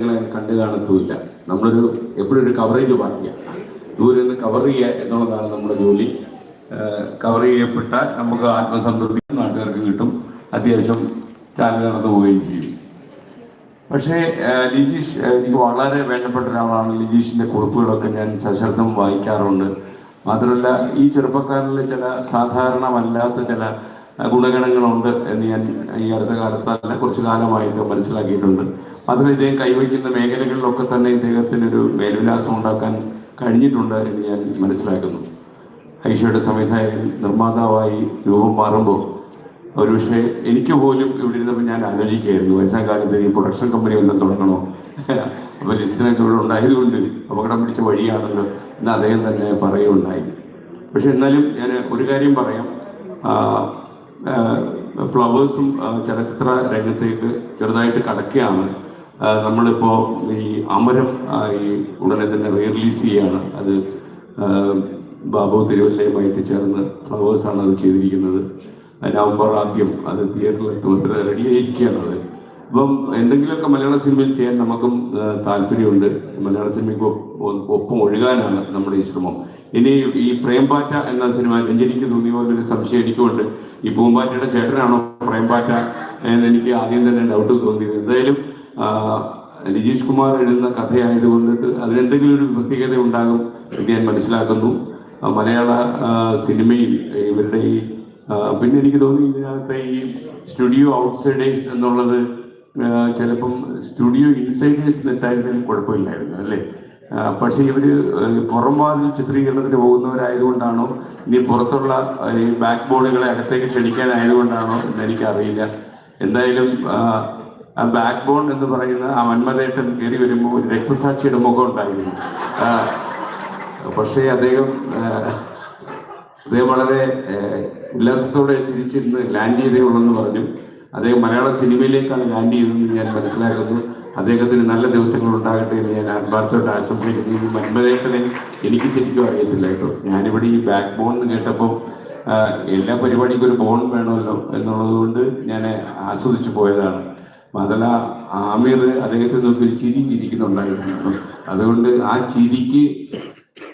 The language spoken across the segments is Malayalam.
നിങ്ങളെ കണ്ടു കാണത്തുമില്ല. നമ്മളൊരു എപ്പോഴും ഒരു കവറേജ് പാർട്ടിയാണ് ദൂരെ നിന്ന് കവർ ചെയ്യുക എന്നുള്ളതാണ് നമ്മുടെ ജോലി. കവർ ചെയ്യപ്പെട്ടാൽ നമുക്ക് ആത്മസംതൃപ്തി നാട്ടുകാർക്ക് കിട്ടും. അത്യാവശ്യം ചാനൽ നടന്നു പോവുകയും ചെയ്യും. പക്ഷേ ലിജീഷ് എനിക്ക് വളരെ വേണ്ടപ്പെട്ട ഒരാളാണ്. ലിജീഷിന്റെ കുറിപ്പുകളൊക്കെ ഞാൻ സശ്രദ്ധം വായിക്കാറുണ്ട്. മാത്രമല്ല ഈ ചെറുപ്പക്കാരിലെ ചില സാധാരണമല്ലാത്ത ചില ഗുണഗണങ്ങളുണ്ട് എന്ന് ഞാൻ ഈ അടുത്ത കാലത്ത് തന്നെ കുറച്ചു കാലമായിട്ട് മനസ്സിലാക്കിയിട്ടുണ്ട്. മാത്രമല്ല ഇദ്ദേഹം കൈവയ്ക്കുന്ന മേഖലകളിലൊക്കെ തന്നെ ഇദ്ദേഹത്തിന് ഒരു മേൽവിലാസം ഉണ്ടാക്കാൻ കഴിഞ്ഞിട്ടുണ്ട് എന്ന് ഞാൻ മനസ്സിലാക്കുന്നു. ഐഷയുടെ സംവിധായകൻ നിർമ്മാതാവായി രൂപം മാറുമ്പോൾ ഒരുപക്ഷെ എനിക്ക് പോലും ഇവിടെ ഇരുന്നപ്പോൾ ഞാൻ ആലോചിക്കുകയായിരുന്നു വയസ്സാം കാലത്ത് ഈ പ്രൊഡക്ഷൻ കമ്പനി വല്ലതും തുടങ്ങണോ? അപ്പോൾ ലിസ്റ്റിനൊക്കെ ഇവിടെ ഉണ്ടായതുകൊണ്ട് അപകടം പിടിച്ച വഴിയാണല്ലോ എന്ന് അദ്ദേഹം തന്നെ പറയുകയുണ്ടായി. പക്ഷെ എന്നാലും ഞാൻ ഒരു കാര്യം പറയാം. ഫ്ലവേഴ്സും ചലച്ചിത്ര രംഗത്തേക്ക് ചെറുതായിട്ട് കടക്കുകയാണ്. നമ്മളിപ്പോ ഈ അമരം ഈ ഉടനെ തന്നെ റീ റിലീസ് ചെയ്യാണ് അത് ബാബു തിരുവല്ലയുമായിട്ട് ചേർന്ന് ഫ്ലവേഴ്സാണ് അത് ചെയ്തിരിക്കുന്നത്. നവംബർ ആദ്യം അത് തിയേറ്ററിൽ എത്തുമ്പോൾ റെഡിയായിരിക്കുകയാണ് അത്. അപ്പം എന്തെങ്കിലുമൊക്കെ മലയാള സിനിമയിൽ ചെയ്യാൻ നമുക്കും താല്പര്യമുണ്ട്. മലയാള സിനിമയ്ക്ക് ഒപ്പം ഒഴുകാനാണ് നമ്മുടെ ഈ ശ്രമം. ഇനി ഈ പ്രേംപാറ്റ എന്ന സിനിമ എനിക്ക് തോന്നിയ പോലെ ഒരു സംശയം എനിക്കുമുണ്ട്. ഈ പൂമ്പാറ്റയുടെ ചേട്ടനാണോ പ്രേംപാറ്റ എന്ന് എനിക്ക് ആദ്യം തന്നെ ഡൗട്ട് തോന്നിയത്. എന്തായാലും ലിജീഷ് കുമാർ എഴുതുന്ന കഥയായതുകൊണ്ട് അതിനെന്തെങ്കിലും ഒരു പ്രത്യേകത ഉണ്ടാകും എന്ന് ഞാൻ മനസ്സിലാക്കുന്നു. മലയാള സിനിമയിൽ ഇവരുടെ ഈ പിന്നെ എനിക്ക് തോന്നി ഇതിനകത്തെ ഈ സ്റ്റുഡിയോ ഔട്ട്സൈഡേഴ്സ് എന്നുള്ളത് ചിലപ്പം സ്റ്റുഡിയോ ഇൻസൈഡേഴ്സ് നെറ്റായിരുന്നാലും കുഴപ്പമില്ലായിരുന്നു അല്ലേ? പക്ഷേ ഇവർ പുറം വാതിൽ ചിത്രീകരണത്തിന് പോകുന്നവരായതുകൊണ്ടാണോ ഇനി പുറത്തുള്ള ഈ ബാക്ക് ബോർഡുകളെ അകത്തേക്ക് ക്ഷണിക്കാനായതുകൊണ്ടാണോ എന്ന് എനിക്കറിയില്ല. എന്തായാലും ആ, ബാക്ക് ബോൺ എന്ന് പറയുന്ന ആ മന്മദേട്ടൻ കയറി വരുമ്പോൾ ഒരു രക്തസാക്ഷിയുടെ മുഖം ഉണ്ടായിരുന്നു. പക്ഷേ അദ്ദേഹം അദ്ദേഹം വളരെ ഉല്ലാസത്തോടെ തിരിച്ചിരുന്ന് ലാൻഡ് ചെയ്തേ ഉള്ളെന്ന് പറഞ്ഞു. അദ്ദേഹം മലയാള സിനിമയിലേക്കാണ് ലാൻഡ് ചെയ്തതെന്ന് ഞാൻ മനസ്സിലാക്കുന്നു. അദ്ദേഹത്തിന് നല്ല ദിവസങ്ങൾ ഉണ്ടാകട്ടെ എന്ന് ഞാൻ ആത്മാർത്ഥമായിട്ട് ആശംസിക്കുന്നു. ഈ മന്മതേട്ടനെ എനിക്ക് ശരിക്കും അറിയത്തില്ല കേട്ടോ. ഞാനിവിടെ ഈ ബാക്ക് ബോൺ എന്ന് കേട്ടപ്പോൾ എല്ലാ പരിപാടിക്കും ഒരു ബോൺ വേണമല്ലോ എന്നുള്ളത് കൊണ്ട് ഞാൻ ആസ്വദിച്ചു പോയതാണ്. മതല ആമീർ അദ്ദേഹത്തെ നോക്കി ഒരു ചിരി ചിരിക്കുന്നുണ്ടായിരുന്നു അതുകൊണ്ട് ആ ചിരിക്ക്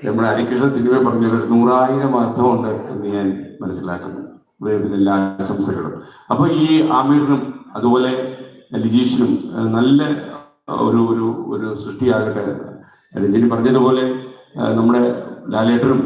നമ്മുടെ ഹരികൃഷ്ണ സിനിമ പറഞ്ഞ ഒരു നൂറായിരം അർത്ഥമുണ്ട് എന്ന് ഞാൻ മനസ്സിലാക്കുന്നു. അദ്ദേഹത്തിന് എല്ലാ ആശംസകളും അപ്പൊ ഈ ആമീറിനും അതുപോലെ ലിജീഷിനും നല്ല ഒരു ഒരു ഒരു സൃഷ്ടിയാകട്ടെ. രഞ്ജനി പറഞ്ഞതുപോലെ നമ്മുടെ ലാലേട്ടനും